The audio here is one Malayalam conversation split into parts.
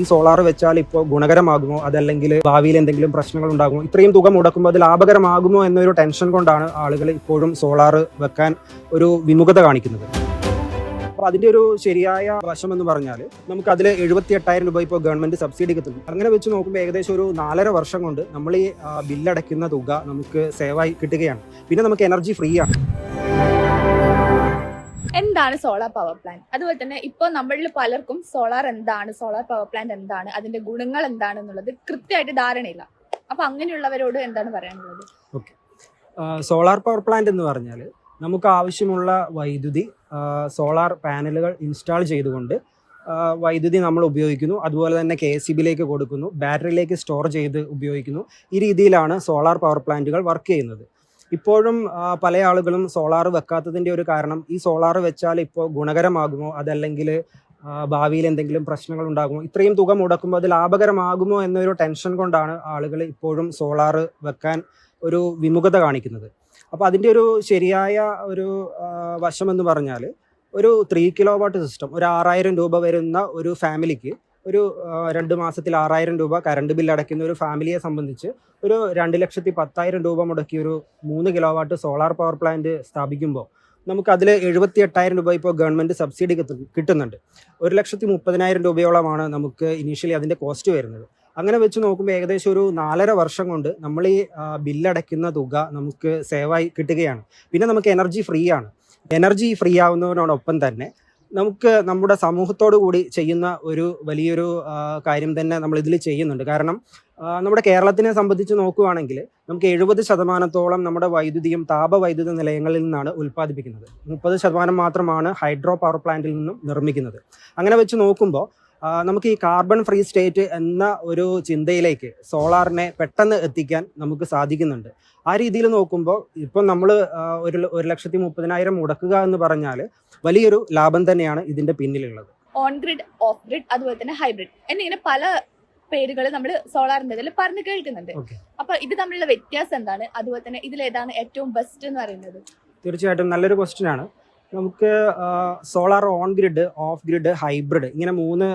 ഈ സോളാർ വെച്ചാൽ ഇപ്പോൾ ഗുണകരമാകുമോ? അതല്ലെങ്കിൽ ഭാവിയിൽ എന്തെങ്കിലും പ്രശ്നങ്ങൾ ഉണ്ടാകുമോ? ഇത്രയും തുക മുടക്കുമ്പോൾ അത് ലാഭകരമാകുമോ എന്നൊരു ടെൻഷൻ കൊണ്ടാണ് ആളുകൾ ഇപ്പോഴും സോളാർ വെക്കാൻ ഒരു വിമുഖത കാണിക്കുന്നത്. അപ്പൊ അതിന്റെ ഒരു ശരിയായ വശം എന്ന് പറഞ്ഞാൽ നമുക്ക് അതിൽ എഴുപത്തി എട്ടായിരം രൂപ ഇപ്പോൾ ഗവൺമെന്റ് സബ്സിഡി കിട്ടുന്നു. അങ്ങനെ വെച്ച് നോക്കുമ്പോൾ ഏകദേശം ഒരു നാലര വർഷം കൊണ്ട് നമ്മൾ ഈ ബില്ലടയ്ക്കുന്ന തുക നമുക്ക് സേവായി കിട്ടുകയാണ്. പിന്നെ നമുക്ക് എനർജി ഫ്രീ ആണ് എന്താണ് സോളാർ പവർ പ്ലാന്റ് അതുപോലെ തന്നെ ഇപ്പോൾ നമ്മളിൽ പലർക്കും സോളാർ എന്താണ് സോളാർ പവർ പ്ലാന്റ് എന്താണ് അതിന്റെ ഗുണങ്ങൾ എന്താണ് എന്നുള്ളത് കൃത്യമായിട്ട് ധാരണയില്ല. അപ്പൊ അങ്ങനെയുള്ളവരോട് എന്താണ് പറയാനുള്ളത്? സോളാർ പവർ പ്ലാന്റ് എന്ന് പറഞ്ഞാൽ നമുക്ക് ആവശ്യമുള്ള വൈദ്യുതി സോളാർ പാനലുകൾ ഇൻസ്റ്റാൾ ചെയ്തുകൊണ്ട് വൈദ്യുതി നമ്മൾ ഉപയോഗിക്കുന്നു. അതുപോലെ തന്നെ കെ എസ് ബിയിലേക്ക് കൊടുക്കുന്നു. ബാറ്ററിയിലേക്ക് സ്റ്റോർ ചെയ്ത് ഉപയോഗിക്കുന്നു. ഈ രീതിയിലാണ് സോളാർ പവർ പ്ലാന്റുകൾ വർക്ക് ചെയ്യുന്നത്. ഇപ്പോഴും പല ആളുകളും സോളാർ വെക്കാത്തതിന്റെ ഒരു കാരണം ഈ സോളാർ വെച്ചാൽ ഇപ്പോൾ ഗുണകരമാകുമോ? അതല്ലെങ്കിൽ ഭാവിയിൽ എന്തെങ്കിലും പ്രശ്നങ്ങൾ ഉണ്ടാകുമോ? ഇത്രയും തുക മുടക്കുമ്പോൾ അത് ലാഭകരമാകുമോ എന്നൊരു ടെൻഷൻ കൊണ്ടാണ് ആളുകൾ ഇപ്പോഴും സോളാർ വെക്കാൻ ഒരു വിമുഖത കാണിക്കുന്നത്. അപ്പോൾ അതിന്റെ ഒരു ശരിയായ ഒരു വശമെന്ന് പറഞ്ഞാൽ ഒരു ത്രീ കിലോ വാട്ട് സിസ്റ്റം ഒരു ആറായിരം രൂപ വരുന്ന ഒരു ഫാമിലിക്ക് ഒരു രണ്ട് മാസത്തിൽ ആറായിരം രൂപ കറണ്ട് ബില്ല് അടയ്ക്കുന്ന ഒരു ഫാമിലിയെ സംബന്ധിച്ച് ഒരു രണ്ട് ലക്ഷത്തി പത്തായിരം രൂപ മുടക്കി ഒരു മൂന്ന് kilo watt solar power plant സ്ഥാപിക്കുമ്പോൾ നമുക്ക് അതിൽ എഴുപത്തി എട്ടായിരം രൂപ ഇപ്പോൾ ഗവൺമെന്റ് സബ്സിഡി കിട്ടുന്നുണ്ട്. ഒരു ലക്ഷത്തി മുപ്പതിനായിരം രൂപയോളമാണ് നമുക്ക് ഇനീഷ്യലി അതിന്റെ കോസ്റ്റ് വരുന്നത്. അങ്ങനെ വെച്ച് നോക്കുമ്പോൾ ഏകദേശം ഒരു നാലര വർഷം കൊണ്ട് നമ്മൾ ഈ ബില്ലടയ്ക്കുന്ന തുക നമുക്ക് സേവായി കിട്ടുകയാണ്. പിന്നെ നമുക്ക് എനർജി ഫ്രീ ആണ്. എനർജി ഫ്രീ ആവുന്നതിനോടൊപ്പം തന്നെ നമുക്ക് നമ്മുടെ സമൂഹത്തോടു കൂടി ചെയ്യുന്ന ഒരു വലിയൊരു കാര്യം തന്നെ നമ്മൾ ഇതിൽ ചെയ്യുന്നുണ്ട്. കാരണം നമ്മുടെ കേരളത്തിനെ സംബന്ധിച്ച് നോക്കുകയാണെങ്കിൽ നമുക്ക് എഴുപത് ശതമാനത്തോളം നമ്മുടെ വൈദ്യുതിയും താപവൈദ്യുത നിലയങ്ങളിൽ നിന്നാണ് ഉൽപ്പാദിപ്പിക്കുന്നത്. മുപ്പത് ശതമാനം മാത്രമാണ് ഹൈഡ്രോ പവർ പ്ലാന്റിൽ നിന്നും നിർമ്മിക്കുന്നത്. അങ്ങനെ വെച്ച് നോക്കുമ്പോൾ നമുക്ക് ഈ കാർബൺ ഫ്രീ സ്റ്റേറ്റ് എന്ന ഒരു ചിന്തയിലേക്ക് സോളാറിനെ പെട്ടെന്ന് എത്തിക്കാൻ നമുക്ക് സാധിക്കുന്നുണ്ട്. ആ രീതിയിൽ നോക്കുമ്പോൾ ഇപ്പം നമ്മൾ ഒരു ഒരു ലക്ഷത്തി മുപ്പതിനായിരം മുടക്കുക എന്ന് പറഞ്ഞാൽ വലിയൊരു ലാഭം തന്നെയാണ് ഇതിന്റെ പിന്നിലുള്ളത്. ഓൺ ഗ്രിഡ് ഓഫ് ഗ്രിഡ് അതുപോലെ തന്നെ ഹൈബ്രിഡ് എന്നിങ്ങനെ പല പേരുകൾ നമ്മൾ സോളാറിന്റെ ഇതിൽ പറഞ്ഞു കേൾക്കുന്നുണ്ട്. അപ്പൊ ഇത് തമ്മിലുള്ള വ്യത്യാസം എന്താണ്? അതുപോലെ തന്നെ ഇതിലേതാണ് ഏറ്റവും ബെസ്റ്റ് എന്ന് പറയുന്നത്? തീർച്ചയായിട്ടും നല്ലൊരു ക്വസ്റ്റ്യൻ ആണ്. നമുക്ക് solar on grid off grid hybrid ഇങ്ങനെ മൂന്ന്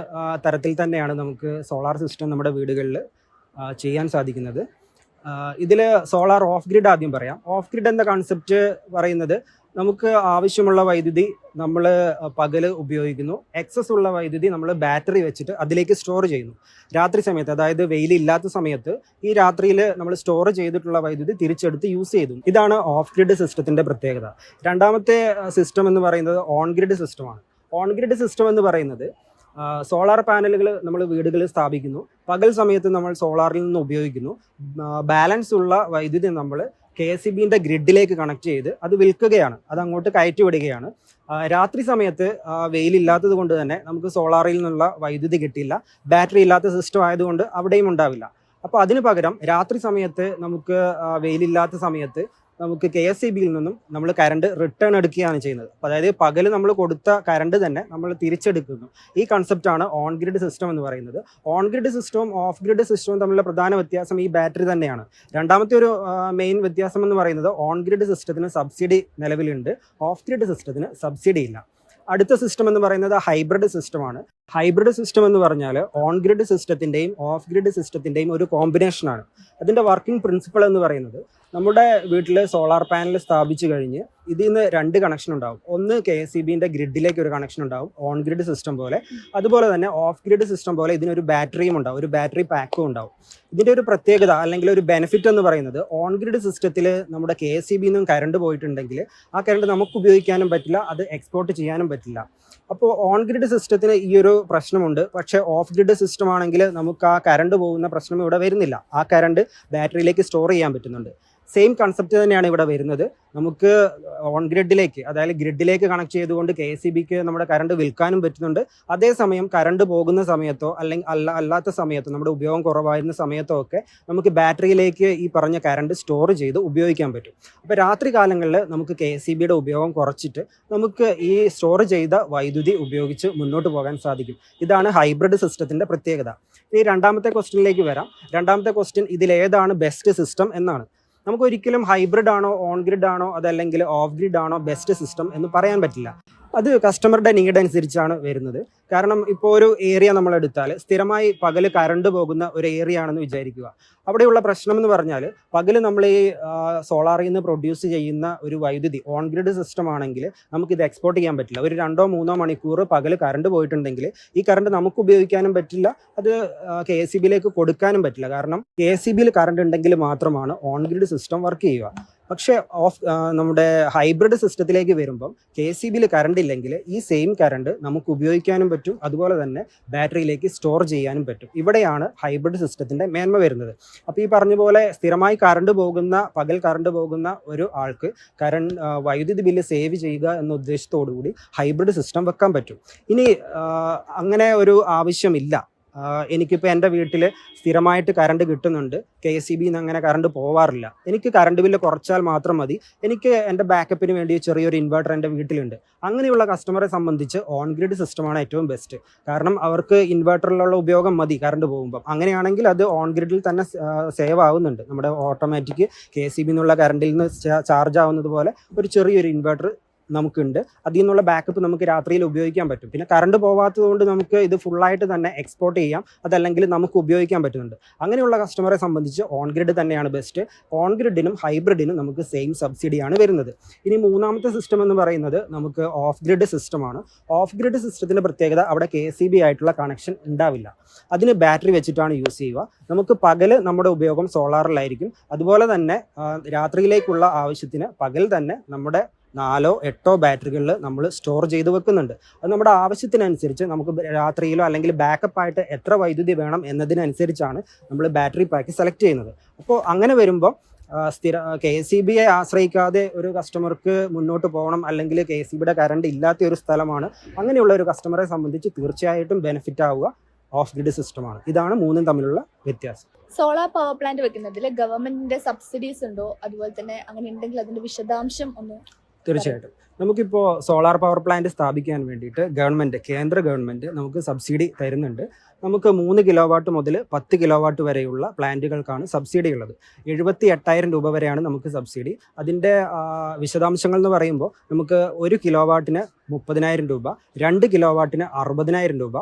തരത്തിൽ തന്നെയാണ് നമുക്ക് സോളാർ സിസ്റ്റം നമ്മുടെ വീടുകളിൽ ചെയ്യാൻ സാധിക്കുന്നത്. ഇതിൽ സോളാർ ഓഫ് ഗ്രിഡ് ആദ്യം പറയാം. ഓഫ് ഗ്രിഡ് എന്ന കൺസെപ്റ്റ് പറയുന്നത് നമുക്ക് ആവശ്യമുള്ള വൈദ്യുതി നമ്മൾ പകൽ ഉപയോഗിക്കുന്നു. എക്സസ് ഉള്ള വൈദ്യുതി നമ്മൾ ബാറ്ററി വെച്ചിട്ട് അതിലേക്ക് സ്റ്റോർ ചെയ്യുന്നു. രാത്രി സമയത്ത് അതായത് വെയിലില്ലാത്ത സമയത്ത് ഈ രാത്രിയിൽ നമ്മൾ സ്റ്റോർ ചെയ്തിട്ടുള്ള വൈദ്യുതി തിരിച്ചെടുത്ത് യൂസ് ചെയ്തു. ഇതാണ് ഓഫ് ഗ്രിഡ് സിസ്റ്റത്തിന്റെ പ്രത്യേകത. രണ്ടാമത്തെ സിസ്റ്റം എന്ന് പറയുന്നത് ഓൺ ഗ്രിഡ് സിസ്റ്റമാണ് ഓൺ ഗ്രിഡ് സിസ്റ്റം എന്ന് പറയുന്നത് സോളാർ പാനലുകൾ നമ്മൾ വീടുകളിൽ സ്ഥാപിക്കുന്നു. പകൽ സമയത്ത് നമ്മൾ സോളാറിൽ നിന്ന് ഉപയോഗിക്കുന്നു. ബാലൻസ് ഉള്ള വൈദ്യുതി നമ്മൾ കെ എസ് സി ബിന്റെ ഗ്രിഡിലേക്ക് കണക്ട് ചെയ്ത് അത് വിൽക്കുകയാണ്. അത് അങ്ങോട്ട് കയറ്റി വിടുകയാണ്. രാത്രി സമയത്ത് വെയിലില്ലാത്തത് കൊണ്ട് തന്നെ നമുക്ക് സോളാറിൽ നിന്നുള്ള വൈദ്യുതി കിട്ടില്ല. ബാറ്ററി ഇല്ലാത്ത സിസ്റ്റം ആയതുകൊണ്ട് അവിടെയും ഉണ്ടാവില്ല. അപ്പോൾ അതിന് പകരം രാത്രി സമയത്ത് നമുക്ക് വെയിലില്ലാത്ത സമയത്ത് നമുക്ക് കെ എസ് സി ബിയിൽ നിന്നും നമ്മൾ കറണ്ട് റിട്ടേൺ എടുക്കുകയാണ് ചെയ്യുന്നത്. അപ്പോൾ അതായത് പകൽ നമ്മൾ കൊടുത്ത കറണ്ട് തന്നെ നമ്മൾ തിരിച്ചെടുക്കുന്നു. ഈ കൺസെപ്റ്റാണ് ഓൺ ഗ്രിഡ് സിസ്റ്റം എന്ന് പറയുന്നത്. ഓൺ ഗ്രിഡ് സിസ്റ്റവും ഓഫ് ഗ്രിഡ് സിസ്റ്റവും തമ്മിലുള്ള പ്രധാന വ്യത്യാസം ഈ ബാറ്ററി തന്നെയാണ്. രണ്ടാമത്തെ ഒരു മെയിൻ വ്യത്യാസം എന്ന് പറയുന്നത് ഓൺ ഗ്രിഡ് സിസ്റ്റത്തിന് സബ്സിഡി നിലവിലുണ്ട്. ഓഫ് ഗ്രിഡ് സിസ്റ്റത്തിന് സബ്സിഡി ഇല്ല. അടുത്ത സിസ്റ്റം എന്ന് പറയുന്നത് ഹൈബ്രിഡ് സിസ്റ്റമാണ് ഹൈബ്രിഡ് സിസ്റ്റം എന്ന് പറഞ്ഞാൽ ഓൺ ഗ്രിഡ് സിസ്റ്റത്തിന്റെയും ഓഫ് ഗ്രിഡ് സിസ്റ്റത്തിന്റെയും ഒരു കോമ്പിനേഷനാണ് അതിന്റെ വർക്കിംഗ് പ്രിൻസിപ്പൾ എന്ന് പറയുന്നത് നമ്മുടെ വീട്ടിൽ സോളാർ പാനൽ സ്ഥാപിച്ചു കഴിഞ്ഞ് ഇതിൽ നിന്ന് രണ്ട് കണക്ഷൻ ഉണ്ടാവും. ഒന്ന് കെ എസ് സി ബിന്റെ ഗ്രിഡിലേക്ക് ഒരു കണക്ഷൻ ഉണ്ടാവും ഓൺ ഗ്രിഡ് സിസ്റ്റം പോലെ. അതുപോലെ തന്നെ ഓഫ് ഗ്രിഡ് സിസ്റ്റം പോലെ ഇതിനൊരു ബാറ്ററിയും ഉണ്ടാവും ഒരു ബാറ്ററി പാക്കും ഉണ്ടാവും. ഇതിന്റെ ഒരു പ്രത്യേകത അല്ലെങ്കിൽ ഒരു ബെനിഫിറ്റ് എന്ന് പറയുന്നത് ഓൺ ഗ്രിഡ് സിസ്റ്റത്തിൽ നമ്മുടെ കെ എസ് സി ബിയിൽ കറണ്ട് പോയിട്ടുണ്ടെങ്കിൽ ആ കറണ്ട് നമുക്ക് ഉപയോഗിക്കാനും പറ്റില്ല അത് എക്സ്പോർട്ട് ചെയ്യാനും പറ്റില്ല. അപ്പോൾ ഓൺ ഗ്രിഡ് സിസ്റ്റത്തിന് ഈ ഒരു പ്രശ്നമുണ്ട്. പക്ഷേ ഓഫ് ഗ്രിഡ് സിസ്റ്റം ആണെങ്കിൽ നമുക്ക് ആ കറണ്ട് പോകുന്ന പ്രശ്നം ഇവിടെ വരുന്നില്ല. ആ കറണ്ട് ബാറ്ററിയിലേക്ക് സ്റ്റോർ ചെയ്യാൻ പറ്റുന്നുണ്ട്. സെയിം കൺസെപ്റ്റ് തന്നെയാണ് ഇവിടെ വരുന്നത്. നമുക്ക് ഓൺ ഗ്രിഡിലേക്ക് അതായത് ഗ്രിഡിലേക്ക് കണക്ട് ചെയ്തുകൊണ്ട് കെ സി ബിക്ക് നമ്മുടെ കറണ്ട് വിൽക്കാനും പറ്റുന്നുണ്ട്. അതേസമയം കറണ്ട് പോകുന്ന സമയത്തോ അല്ലെങ്കിൽ അല്ല അല്ലാത്ത സമയത്തോ നമ്മുടെ ഉപയോഗം കുറവായിരുന്ന സമയത്തോ ഒക്കെ നമുക്ക് ബാറ്ററിയിലേക്ക് ഈ പറഞ്ഞ കറണ്ട് സ്റ്റോർ ചെയ്ത് ഉപയോഗിക്കാൻ പറ്റും. അപ്പോൾ രാത്രി കാലങ്ങളിൽ നമുക്ക് കെ സി ബിയുടെ ഉപയോഗം കുറച്ചിട്ട് നമുക്ക് ഈ സ്റ്റോർ ചെയ്ത വൈദ്യുതി ഉപയോഗിച്ച് മുന്നോട്ട് പോകാൻ സാധിക്കും. ഇതാണ് ഹൈബ്രിഡ് സിസ്റ്റത്തിന്റെ പ്രത്യേകത. ഈ രണ്ടാമത്തെ ക്വസ്റ്റ്യനിലേക്ക് വരാം. രണ്ടാമത്തെ ക്വസ്റ്റ്യൻ ഇതിലേതാണ് ബെസ്റ്റ് സിസ്റ്റം എന്നാണ്. നമുക്ക് ഒരിക്കലും ഹൈബ്രിഡ് ആണോ ഓൺ ഗ്രിഡ് ആണോ അതല്ലെങ്കിൽ ഓഫ് ഗ്രിഡ് ആണോ ബെസ്റ്റ് സിസ്റ്റം എന്ന് പറയാൻ പറ്റില്ല. അത് കസ്റ്റമറുടെ നീഡ് അനുസരിച്ചാണ് വരുന്നത്. കാരണം ഇപ്പോൾ ഒരു ഏരിയ നമ്മൾ എടുത്താൽ സ്ഥിരമായി പകൽ കറണ്ട് പോകുന്ന ഒരു ഏരിയ ആണെന്ന് വിചാരിക്കുക. അവിടെയുള്ള പ്രശ്നം എന്ന് പറഞ്ഞാൽ പകൽ നമ്മൾ ഈ സോളാറിൽ നിന്ന് പ്രൊഡ്യൂസ് ചെയ്യുന്ന ഒരു വൈദ്യുതി ഓൺ ഗ്രിഡ് സിസ്റ്റം ആണെങ്കിൽ നമുക്കിത് എക്സ്പോർട്ട് ചെയ്യാൻ പറ്റില്ല. ഒരു രണ്ടോ മൂന്നോ മണിക്കൂർ പകൽ കറണ്ട് പോയിട്ടുണ്ടെങ്കിൽ ഈ കറണ്ട് നമുക്ക് ഉപയോഗിക്കാനും പറ്റില്ല. അത് കെ എസ് സി ബിയിലേക്ക് കൊടുക്കാനും പറ്റില്ല. കാരണം കെ എസ് സി ബിയിൽ കറണ്ട് ഉണ്ടെങ്കിൽ മാത്രമാണ് ഓൺ ഗ്രിഡ് സിസ്റ്റം വർക്ക് ചെയ്യുക. പക്ഷേ ഓഫ് നമ്മുടെ ഹൈബ്രിഡ് സിസ്റ്റത്തിലേക്ക് വരുമ്പം കെ സി ബിയിൽ കറണ്ട് ഇല്ലെങ്കിൽ ഈ സെയിം കറണ്ട് നമുക്ക് ഉപയോഗിക്കാനും പറ്റും. അതുപോലെ തന്നെ ബാറ്ററിയിലേക്ക് സ്റ്റോർ ചെയ്യാനും പറ്റും. ഇവിടെയാണ് ഹൈബ്രിഡ് സിസ്റ്റത്തിന്റെ മേന്മ വരുന്നത്. അപ്പോൾ ഈ പറഞ്ഞ പോലെ സ്ഥിരമായി കറണ്ട് പോകുന്ന പകൽ കറണ്ട് പോകുന്ന ഒരു ആൾക്ക് കറണ്ട് വൈദ്യുതി ബില്ല് സേവ് ചെയ്യുക എന്ന ഉദ്ദേശത്തോടു കൂടി ഹൈബ്രിഡ് സിസ്റ്റം വെക്കാൻ പറ്റും. ഇനി അങ്ങനെ ഒരു ആവശ്യമില്ല. എനിക്കിപ്പോൾ എന്റെ വീട്ടിൽ സ്ഥിരമായിട്ട് കറണ്ട് കിട്ടുന്നുണ്ട്. കെ എസ് സി അങ്ങനെ കറണ്ട് പോവാറില്ല. എനിക്ക് കറണ്ട് ബില്ല് കുറച്ചാൽ മാത്രം മതി. എനിക്ക് എന്റെ ബാക്കപ്പിന് വേണ്ടി ചെറിയൊരു ഇൻവെർട്ടർ എന്റെ വീട്ടിലുണ്ട്. അങ്ങനെയുള്ള കസ്റ്റമറെ സംബന്ധിച്ച് ഓൺ ഗ്രിഡ് സിസ്റ്റമാണ് ഏറ്റവും ബെസ്റ്റ് കാരണം അവർക്ക് ഇൻവെർട്ടറിലുള്ള ഉപയോഗം മതി കറണ്ട് പോകുമ്പം. അങ്ങനെയാണെങ്കിൽ അത് ഓൺ ഗ്രിഡിൽ തന്നെ സേവ് ആവുന്നുണ്ട്. നമ്മുടെ ഓട്ടോമാറ്റിക് കെ എസ് സി ബിന്നുള്ള കറണ്ടിൽ നിന്ന് ചാർജ് ആവുന്നത് പോലെ ഒരു ചെറിയൊരു ഇൻവെർട്ടർ നമുക്കുണ്ട്. അതിൽ നിന്നുള്ള ബാക്കപ്പ് നമുക്ക് രാത്രിയിൽ ഉപയോഗിക്കാൻ പറ്റും. പിന്നെ കറണ്ട് പോവാത്തതുകൊണ്ട് നമുക്ക് ഇത് ഫുള്ളായിട്ട് തന്നെ എക്സ്പോർട്ട് ചെയ്യാം. അതല്ലെങ്കിൽ നമുക്ക് ഉപയോഗിക്കാൻ പറ്റുന്നുണ്ട്. അങ്ങനെയുള്ള കസ്റ്റമറെ സംബന്ധിച്ച് ഓൺ ഗ്രിഡ് തന്നെയാണ് ബെസ്റ്റ് ഓൺ ഗ്രിഡിനും ഹൈബ്രിഡിനും നമുക്ക് സെയിം സബ്സിഡിയാണ് വരുന്നത്. ഇനി മൂന്നാമത്തെ സിസ്റ്റം എന്ന് പറയുന്നത് നമുക്ക് ഓഫ് ഗ്രിഡ് സിസ്റ്റമാണ് ഓഫ് ഗ്രിഡ് സിസ്റ്റത്തിന്റെ പ്രത്യേകത അവിടെ കെ സി ബി ആയിട്ടുള്ള കണക്ഷൻ ഉണ്ടാവില്ല. അതിന് ബാറ്ററി വെച്ചിട്ടാണ് യൂസ് ചെയ്യുക. നമുക്ക് പകൽ നമ്മുടെ ഉപയോഗം സോളാറിലായിരിക്കും അതുപോലെ തന്നെ രാത്രിയിലേക്കുള്ള ആവശ്യത്തിന് പകൽ തന്നെ നമ്മുടെ നാലോ എട്ടോ ബാറ്ററികളിൽ നമ്മൾ സ്റ്റോർ ചെയ്ത് വെക്കുന്നുണ്ട്. അത് നമ്മുടെ ആവശ്യത്തിനനുസരിച്ച് നമുക്ക് രാത്രിയിലോ അല്ലെങ്കിൽ ബാക്കപ്പ് ആയിട്ട് എത്ര വൈദ്യുതി വേണം എന്നതിനനുസരിച്ചാണ് നമ്മൾ ബാറ്ററി പാക്ക് സെലക്ട് ചെയ്യുന്നത്. അപ്പോൾ അങ്ങനെ വരുമ്പോൾ സ്ഥിര കെ സി ബിയെ ആശ്രയിക്കാതെ ഒരു കസ്റ്റമർക്ക് മുന്നോട്ട് പോകണം അല്ലെങ്കിൽ കെ എസ് സി ബിയുടെ കറണ്ട് ഇല്ലാത്ത ഒരു സ്ഥലമാണ് അങ്ങനെയുള്ള ഒരു കസ്റ്റമറെ സംബന്ധിച്ച് തീർച്ചയായിട്ടും ബെനിഫിറ്റ് ആവുക ഓഫ് ഗ്രിഡ് സിസ്റ്റമാണ് ഇതാണ് മൂന്നും തമ്മിലുള്ള വ്യത്യാസം. സോളാർ പവർ പ്ലാന്റ് വെക്കുന്നതിൽ ഗവൺമെന്റിന്റെ സബ്സിഡീസ് ഉണ്ടോ? അതുപോലെ തന്നെ അങ്ങനെ ഉണ്ടെങ്കിൽ അതിന്റെ വിശദാംശം ഒന്ന് തീർച്ചയായിട്ടും. നമുക്കിപ്പോൾ സോളാർ പവർ പ്ലാന്റ് സ്ഥാപിക്കാൻ വേണ്ടിയിട്ട് ഗവൺമെന്റ് കേന്ദ്ര ഗവൺമെന്റ് നമുക്ക് സബ്സിഡി തരുന്നുണ്ട്. നമുക്ക് മൂന്ന് കിലോ വാട്ട് മുതൽ പത്ത് കിലോ വാട്ട് വരെയുള്ള പ്ലാന്റുകൾക്കാണ് സബ്സിഡി ഉള്ളത്. എഴുപത്തി എട്ടായിരം രൂപ വരെയാണ് നമുക്ക് സബ്സിഡി അതിന്റെ വിശദാംശങ്ങൾ എന്ന് പറയുമ്പോൾ നമുക്ക് ഒരു കിലോ വാട്ടിന് മുപ്പതിനായിരം രൂപ രണ്ട് കിലോ വാട്ടിന് അറുപതിനായിരം രൂപ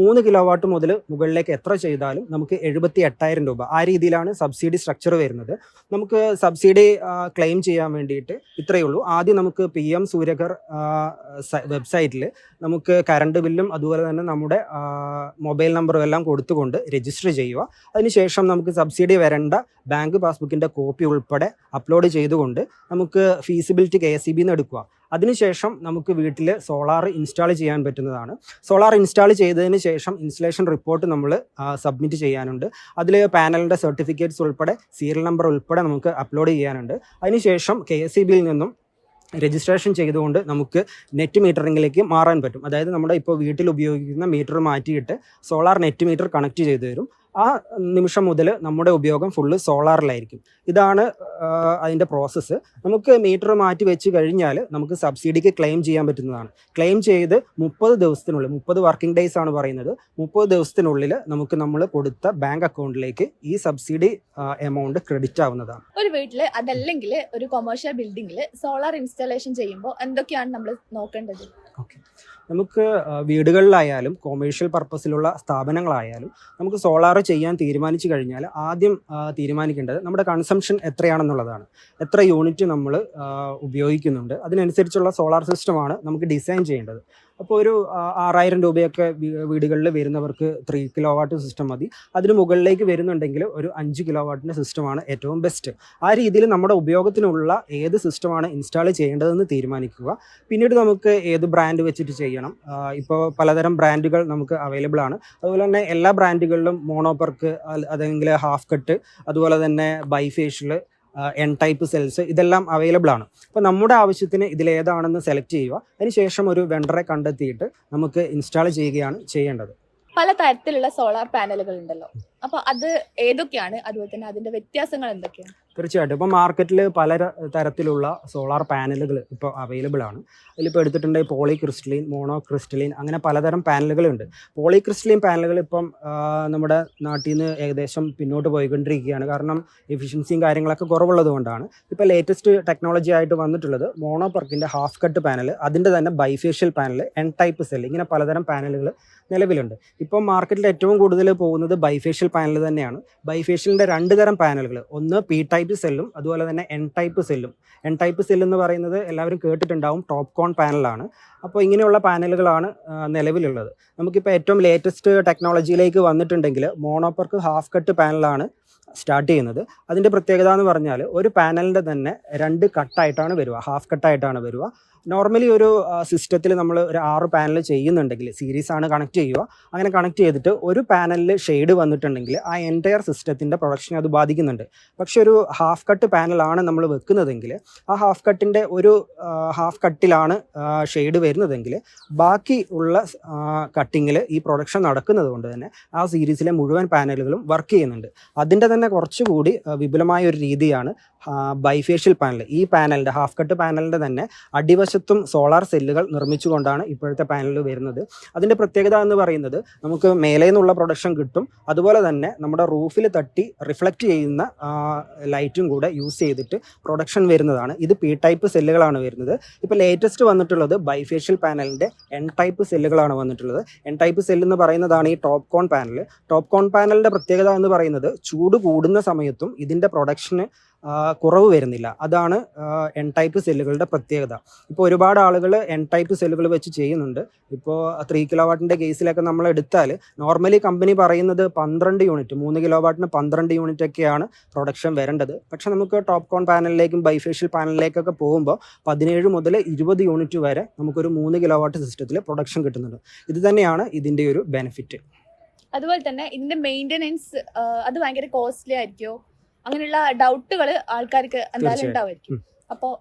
മൂന്ന് കിലോ വാട്ട് മുതൽ മുകളിലേക്ക് എത്ര ചെയ്താലും നമുക്ക് എഴുപത്തി എട്ടായിരം രൂപ. ആ രീതിയിലാണ് സബ്സിഡി സ്ട്രക്ചർ വരുന്നത്. നമുക്ക് സബ്സിഡി ക്ലെയിം ചെയ്യാൻ വേണ്ടിയിട്ട് ഇത്രയേ ഉള്ളൂ. ആദ്യം നമുക്ക് പി എം സൂര്യകർ വെബ്സൈറ്റിൽ നമുക്ക് കറണ്ട് ബില്ലും അതുപോലെ തന്നെ നമ്മുടെ മൊബൈൽ നമ്പറും എല്ലാം കൊടുത്തുകൊണ്ട് രജിസ്റ്റർ ചെയ്യുക. അതിനുശേഷം നമുക്ക് സബ്സിഡി വരേണ്ട ബാങ്ക് പാസ്ബുക്കിന്റെ കോപ്പി ഉൾപ്പെടെ അപ്ലോഡ് ചെയ്തുകൊണ്ട് നമുക്ക് ഫീസിബിലിറ്റി കെ എസ് സി ബിന്ന് എടുക്കുക. അതിനുശേഷം നമുക്ക് വീട്ടിൽ സോളാർ ഇൻസ്റ്റാൾ ചെയ്യാൻ പറ്റുന്നതാണ്. സോളാർ ഇൻസ്റ്റാൾ ചെയ്തതിന് ശേഷം ഇൻസ്റ്റലേഷൻ റിപ്പോർട്ട് നമ്മൾ സബ്മിറ്റ് ചെയ്യാനുണ്ട്. അതിൽ പാനലിന്റെ സർട്ടിഫിക്കറ്റ്സ് ഉൾപ്പെടെ സീരിയൽ നമ്പർ ഉൾപ്പെടെ നമുക്ക് അപ്ലോഡ് ചെയ്യാനുണ്ട്. അതിനുശേഷം കെ എസ് ബിയിൽ നിന്നും രജിസ്ട്രേഷൻ ചെയ്തുകൊണ്ട് നമുക്ക് നെറ്റ് മീറ്ററിങ്ങിലേക്ക് മാറാൻ പറ്റും. അതായത് നമ്മുടെ ഇപ്പോൾ വീട്ടിൽ ഉപയോഗിക്കുന്ന മീറ്റർ മാറ്റിയിട്ട് സോളാർ നെറ്റ് മീറ്റർ കണക്ട് ചെയ്തു തരും. ആ നിമിഷം മുതൽ നമ്മുടെ ഉപയോഗം ഫുള്ള് സോളാറിലായിരിക്കും ഇതാണ് അതിന്റെ പ്രോസസ്സ് നമുക്ക് മീറ്റർ മാറ്റി വെച്ച് കഴിഞ്ഞാൽ നമുക്ക് സബ്സിഡിക്ക് ക്ലെയിം ചെയ്യാൻ പറ്റുന്നതാണ്. ക്ലെയിം ചെയ്ത് മുപ്പത് ദിവസത്തിനുള്ളിൽ മുപ്പത് വർക്കിംഗ് ഡേയ്സ് ആണ് പറയുന്നത്. മുപ്പത് ദിവസത്തിനുള്ളിൽ നമുക്ക് നമ്മൾ കൊടുത്ത ബാങ്ക് അക്കൗണ്ടിലേക്ക് ഈ സബ്സിഡി എമൗണ്ട് ക്രെഡിറ്റ് ആവുന്നതാണ്. ഒരു വീട്ടിൽ അതല്ലെങ്കിൽ ഒരു കൊമേഴ്ഷ്യൽ ബിൽഡിംഗിൽ സോളാർ ഇൻസ്റ്റാളേഷൻ ചെയ്യുമ്പോൾ എന്തൊക്കെയാണ് നമ്മൾ നോക്കേണ്ടത്? ഓക്കെ നമുക്ക് വീടുകളിലായാലും കൊമേഴ്ഷ്യൽ പർപ്പസിലുള്ള സ്ഥാപനങ്ങളായാലും നമുക്ക് സോളാർ ചെയ്യാൻ തീരുമാനിച്ചു കഴിഞ്ഞാൽ ആദ്യം തീരുമാനിക്കേണ്ടത് നമ്മുടെ കൺസംഷൻ എത്രയാണെന്നുള്ളതാണ്. എത്ര യൂണിറ്റ് നമ്മൾ ഉപയോഗിക്കുന്നുണ്ട്. അതിനനുസരിച്ചുള്ള സോളാർ സിസ്റ്റമാണ് നമുക്ക് ഡിസൈൻ ചെയ്യേണ്ടത്. അപ്പോൾ ഒരു ആറായിരം രൂപയൊക്കെ വീടുകളിൽ വരുന്നവർക്ക് ത്രീ കിലോ വാട്ട് സിസ്റ്റം മതി. അതിന് മുകളിലേക്ക് വരുന്നുണ്ടെങ്കിൽ ഒരു അഞ്ച് കിലോ വാട്ടിന്റെ സിസ്റ്റമാണ് ഏറ്റവും ബെസ്റ്റ് ആ രീതിയിൽ നമ്മുടെ ഉപയോഗത്തിനുള്ള ഏത് സിസ്റ്റമാണ് ഇൻസ്റ്റാൾ ചെയ്യേണ്ടതെന്ന് തീരുമാനിക്കുക. പിന്നീട് നമുക്ക് ഏത് ബ്രാൻഡ് വെച്ചിട്ട് ചെയ്യണം. ഇപ്പോൾ പലതരം ബ്രാൻഡുകൾ നമുക്ക് അവൈലബിൾ ആണ്. അതുപോലെ തന്നെ എല്ലാ ബ്രാൻഡുകളിലും മോണോപ്പർക്ക് അല്ലെങ്കിൽ ഹാഫ് കട്ട് അതുപോലെ തന്നെ ബൈഫേഷ്യൽ എൻ ടൈപ്പ് സെൽസ് ഇതെല്ലാം അവൈലബിൾ ആണ്. അപ്പോൾ നമ്മുടെ ആവശ്യത്തിന് ഇതിലേതാണെന്ന് സെലക്ട് ചെയ്യുക. അതിനുശേഷം ഒരു വെണ്ടറെ കണ്ടെത്തിയിട്ട് നമുക്ക് ഇൻസ്റ്റാൾ ചെയ്യുകയാണ് ചെയ്യേണ്ടത്. പല തരത്തിലുള്ള സോളാർ പാനലുകൾ ഉണ്ടല്ലോ. അപ്പൊ അത് ഏതൊക്കെയാണ്? അതുപോലെ തന്നെ അതിന്റെ വ്യത്യാസങ്ങൾ എന്തൊക്കെയാണ്? തീർച്ചയായിട്ടും. ഇപ്പോൾ മാർക്കറ്റിൽ പല തരത്തിലുള്ള സോളാർ പാനലുകൾ ഇപ്പോൾ അവൈലബിൾ ആണ്. അതിലിപ്പോൾ എടുത്തിട്ടുണ്ടെങ്കിൽ പോളി ക്രിസ്റ്റലിൻ മോണോ ക്രിസ്റ്റലിൻ അങ്ങനെ പലതരം പാനലുകളുണ്ട് പോളി ക്രിസ്റ്റലിൻ പാനലുകൾ ഇപ്പം നമ്മുടെ നാട്ടിൽ നിന്ന് ഏകദേശം പിന്നോട്ട് പോയിക്കൊണ്ടിരിക്കുകയാണ്. കാരണം എഫിഷ്യൻസിയും കാര്യങ്ങളൊക്കെ കുറവുള്ളത് കൊണ്ടാണ്. ഇപ്പോൾ ലേറ്റസ്റ്റ് ടെക്നോളജി ആയിട്ട് വന്നിട്ടുള്ളത് മോണോ പെർക്കിന്റെ ഹാഫ് കട്ട് പാനൽ അതിന്റെ തന്നെ bifacial panel N type cell ഇങ്ങനെ പലതരം പാനലുകൾ നിലവിലുണ്ട്. ഇപ്പം മാർക്കറ്റിൽ ഏറ്റവും കൂടുതൽ പോകുന്നത് ബൈഫേഷ്യൽ പാനൽ തന്നെയാണ്. ബൈഫേഷ്യലിന്റെ രണ്ട് തരം പാനലുകൾ ഒന്ന് പി ടൈപ്പ് സെല്ലും അതുപോലെ തന്നെ എൻ ടൈപ്പ് സെല്ലും എൻ ടൈപ്പ് സെൽ എന്ന് പറയുന്നത് എല്ലാവരും കേട്ടിട്ടുണ്ടാവും ടോപ്പ് കോൺ പാനലാണ് അപ്പോൾ ഇങ്ങനെയുള്ള പാനലുകളാണ് നിലവിലുള്ളത്. നമുക്കിപ്പോൾ ഏറ്റവും ലേറ്റസ്റ്റ് ടെക്നോളജിയിലേക്ക് വന്നിട്ടുണ്ടെങ്കിൽ മോണോപ്പർക്ക് ഹാഫ് കട്ട് പാനലാണ് സ്റ്റാർട്ട് ചെയ്യുന്നത്. അതിന്റെ പ്രത്യേകത എന്ന് പറഞ്ഞാൽ ഒരു പാനലിന്റെ തന്നെ രണ്ട് കട്ടായിട്ടാണ് വരിക. ഹാഫ് കട്ടായിട്ടാണ് വരിക. നോർമലി ഒരു സിസ്റ്റത്തിൽ നമ്മൾ ഒരു ആറ് പാനൽ ചെയ്യുന്നുണ്ടെങ്കിൽ സീരീസ് ആണ് കണക്ട് ചെയ്യുക. അങ്ങനെ കണക്ട് ചെയ്തിട്ട് ഒരു പാനലിൽ ഷെയ്ഡ് വന്നിട്ടുണ്ടെങ്കിൽ ആ എന്റയർ സിസ്റ്റത്തിന്റെ പ്രൊഡക്ഷനെ അത് ബാധിക്കുന്നുണ്ട്. പക്ഷെ ഒരു ഹാഫ് കട്ട് പാനലാണ് നമ്മൾ വെക്കുന്നതെങ്കിൽ ആ ഹാഫ് കട്ടിന്റെ ഒരു ഹാഫ് കട്ടിലാണ് ഷെയ്ഡ് വരുന്നതെങ്കിൽ ബാക്കി ഉള്ള കട്ടിങ്ങിൽ ഈ പ്രൊഡക്ഷൻ നടക്കുന്നത് കൊണ്ട് തന്നെ ആ സീരീസിലെ മുഴുവൻ പാനലുകളും വർക്ക് ചെയ്യുന്നുണ്ട്. അതിന്റെ തന്നെ കുറച്ചുകൂടി വിപുലമായ ഒരു രീതിയാണ് ബൈഫേഷ്യൽ പാനൽ. ഈ പാനലിന്റെ ഹാഫ് കട്ട് പാനലിന്റെ തന്നെ അടിവശത്തും സോളാർ സെല്ലുകൾ നിർമ്മിച്ചുകൊണ്ടാണ് ഇപ്പോഴത്തെ പാനൽ വരുന്നത്. അതിന്റെ പ്രത്യേകത എന്ന് പറയുന്നത് നമുക്ക് മേലെ നിന്നുള്ള പ്രൊഡക്ഷൻ കിട്ടും അതുപോലെ തന്നെ നമ്മുടെ റൂഫിൽ തട്ടി റിഫ്ലക്റ്റ് ചെയ്യുന്ന ലൈറ്റും കൂടെ യൂസ് ചെയ്തിട്ട് പ്രൊഡക്ഷൻ വരുന്നതാണ്. ഇത് പി ടൈപ്പ് സെല്ലുകളാണ് വരുന്നത്. ഇപ്പോൾ ലേറ്റസ്റ്റ് വന്നിട്ടുള്ളത് ബൈഫേഷ്യൽ പാനലിന്റെ എൻ ടൈപ്പ് സെല്ലുകളാണ് വന്നിട്ടുള്ളത്. എൻ ടൈപ്പ് സെല്ല് എന്ന് പറയുന്നതാണ് ഈ TOPCon panel. TOPCon പാനലിന്റെ പ്രത്യേകത എന്ന് പറയുന്നത് ചൂട് കൂടുന്ന സമയത്തും ഇതിന്റെ പ്രൊഡക്ഷന് കുറവ് വരുന്നില്ല. അതാണ് എൻ ടൈപ്പ് സെല്ലുകളുടെ പ്രത്യേകത. ഇപ്പോൾ ഒരുപാട് ആളുകൾ എൻ ടൈപ്പ് സെല്ലുകൾ വെച്ച് ചെയ്യുന്നുണ്ട്. ഇപ്പോൾ ത്രീ കിലോ വാട്ടിന്റെ കേസിലൊക്കെ നമ്മൾ എടുത്താൽ നോർമലി കമ്പനി പറയുന്നത് പന്ത്രണ്ട് യൂണിറ്റ് മൂന്ന് കിലോ വാട്ടിന് പന്ത്രണ്ട് യൂണിറ്റ് ഒക്കെയാണ് പ്രൊഡക്ഷൻ വരേണ്ടത്. പക്ഷേ നമുക്ക് ടോപ്പ് കോൺ പാനലിലേക്കും ബൈഫേഷ്യൽ പാനലിലേക്കൊക്കെ പോകുമ്പോൾ പതിനേഴ് മുതൽ ഇരുപത് യൂണിറ്റ് വരെ നമുക്കൊരു മൂന്ന് കിലോ വാട്ട് സിസ്റ്റത്തിൽ പ്രൊഡക്ഷൻ കിട്ടുന്നുണ്ട്. ഇത് തന്നെയാണ് ഇതിന്റെ ഒരു ബെനിഫിറ്റ് അതുപോലെ തന്നെ ഇതിന്റെ മെയിന്റെനൻസ് അത് ഭയങ്കര കോസ്റ്റ്ലി ആയിരിക്കോ? അങ്ങനെയുള്ള ഡൗട്ടുകൾ ആൾക്കാർക്ക് എന്തായാലും. ഉണ്ടാവുമായിരിക്കും ഉം. അപ്പോൾ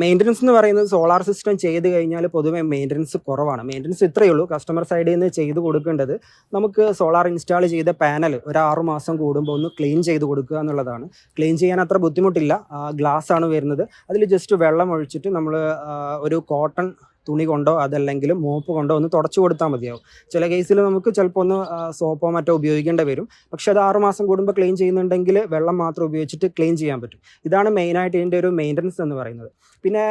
മെയിന്റനൻസ് എന്ന് പറയുന്നത് സോളാർ സിസ്റ്റം ചെയ്ത് കഴിഞ്ഞാൽ പൊതുവേ മെയിന്റനൻസ് കുറവാണ്. മെയിന്റനൻസ് ഇത്രയേ ഉള്ളൂ. കസ്റ്റമർ സൈഡിൽ നിന്ന് ചെയ്ത് കൊടുക്കേണ്ടത് നമുക്ക് സോളാർ ഇൻസ്റ്റാൾ ചെയ്ത പാനൽ ഒരു ആറ് മാസം കൂടുമ്പോൾ ഒന്ന് ക്ലീൻ ചെയ്ത് കൊടുക്കുക എന്നുള്ളതാണ്. ക്ലീൻ ചെയ്യാൻ അത്ര ബുദ്ധിമുട്ടില്ല. ഗ്ലാസ് ആണ് വരുന്നത്. അതിൽ ജസ്റ്റ് വെള്ളം ഒഴിച്ചിട്ട് നമ്മൾ ഒരു കോട്ടൺ തുണി കൊണ്ടോ അതല്ലെങ്കിൽ മോപ്പ് കൊണ്ടോ ഒന്ന് തുടച്ചു കൊടുത്താൽ മതിയാവും. ചില കേസിൽ നമുക്ക് ചിലപ്പോൾ ഒന്ന് സോപ്പോ മറ്റോ ഉപയോഗിക്കേണ്ടി വരും. പക്ഷേ അത് ആറുമാസം കൂടുമ്പോൾ ക്ലീൻ ചെയ്യുന്നുണ്ടെങ്കിൽ വെള്ളം മാത്രം ഉപയോഗിച്ചിട്ട് ക്ലീൻ ചെയ്യാൻ പറ്റും. ഇതാണ് മെയിനായിട്ട് ഇതിന്റെ ഒരു മെയിന്റനൻസ് എന്ന് പറയുന്നത്. പിന്നെ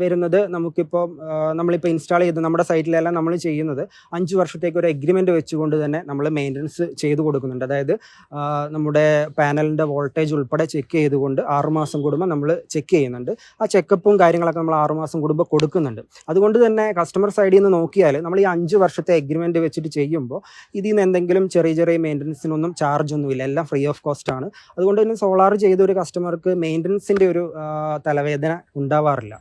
വരുന്നത് നമുക്കിപ്പോൾ നമ്മളിപ്പോൾ ഇൻസ്റ്റാൾ ചെയ്ത് നമ്മുടെ സൈറ്റിലെല്ലാം നമ്മൾ ചെയ്യുന്നത് അഞ്ച് വർഷത്തേക്ക് ഒരു എഗ്രിമെന്റ് വെച്ചുകൊണ്ട് തന്നെ നമ്മൾ മെയിന്റനൻസ് ചെയ്ത് കൊടുക്കുന്നുണ്ട്. അതായത് നമ്മുടെ പാനലിന്റെ വോൾട്ടേജ് ഉൾപ്പെടെ ചെക്ക് ചെയ്തുകൊണ്ട് ആറുമാസം കൂടുമ്പോൾ നമ്മൾ ചെക്ക് ചെയ്യുന്നുണ്ട്. ആ ചെക്കപ്പും കാര്യങ്ങളൊക്കെ നമ്മൾ ആറുമാസം കൂടുമ്പോൾ കൊടുക്കുന്നുണ്ട്. അതുകൊണ്ട് തന്നെ കസ്റ്റമർ സൈഡിൽ നിന്ന് നോക്കിയാൽ നമ്മൾ ഈ അഞ്ച് വർഷത്തെ എഗ്രിമെന്റ് വെച്ചിട്ട് ചെയ്യുമ്പോൾ ഇതിൽ നിന്ന് എന്തെങ്കിലും ചെറിയ ചെറിയ മെയിന്റനൻസിനൊന്നും ചാർജ് ഒന്നുമില്ല എല്ലാം ഫ്രീ ഓഫ് കോസ്റ്റ് ആണ്. അതുകൊണ്ട് തന്നെ സോളാർ ചെയ്ത ഒരു കസ്റ്റമർക്ക് മെയിന്റനൻസിന്റെ ഒരു തലവേദന തലവേദന ഉണ്ടാവാറില്ല.